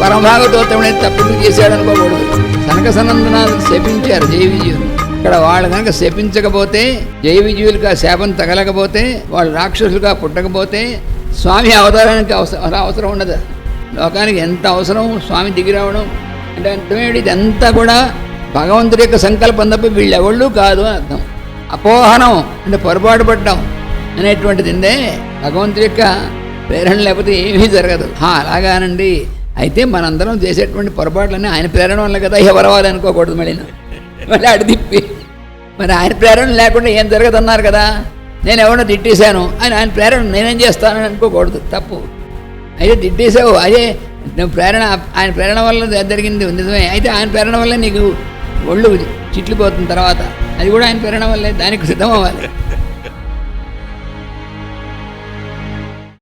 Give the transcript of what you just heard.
పరమభాగవతోత్తముడే తప్పింది చేశాడు అనుకోకూడదు. సనక సనందనాలు శపించారు జయ విజయులు ఇక్కడ వాళ్ళు కనుక శపించకపోతే జయ విజయులుగా శాపం తగలకపోతే వాళ్ళు రాక్షసులుగా పుట్టకపోతే స్వామి అవతారానికి అవసరం అవసరం ఉండదు. లోకానికి ఎంత అవసరం స్వామి దిగి రావడం అంటే అర్థమేమిటి ఇదంతా కూడా భగవంతుడి యొక్క సంకల్పం తప్ప వీళ్ళెవళ్ళు కాదు అని అర్థం. అపోహనం అంటే పొరపాటు పడ్డాం అనేటువంటిది భగవంతుడి యొక్క ప్రేరణ లేకపోతే ఏమీ జరగదు. హా అలాగానండి. అయితే మనందరం చేసేటువంటి పొరపాట్లన్నీ ఆయన ప్రేరణ వల్ల కదా ఎవరవాలి అనుకోకూడదు మళ్ళీ. మళ్ళీ అడి తిప్పి. మరి ఆయన ప్రేరణ లేకుండా ఏం జరగదన్నారు కదా? నేను ఎవరినో తిట్టేశాను అని ఆయన ప్రేరణ నేనేం చేస్తానని అనుకోకూడదు తప్పు. అయితే తిట్టేసావు అదే నువ్వు ప్రేరణ ఆయన ప్రేరణ వల్ల జరిగింది నిజమే. అయితే ఆయన ప్రేరణ వల్ల నీకు ఒళ్ళు చిట్లిపోతుంది తర్వాత. అది కూడా ఆయన ప్రేరణ వల్లే దానికి సిద్ధం అవ్వాలి.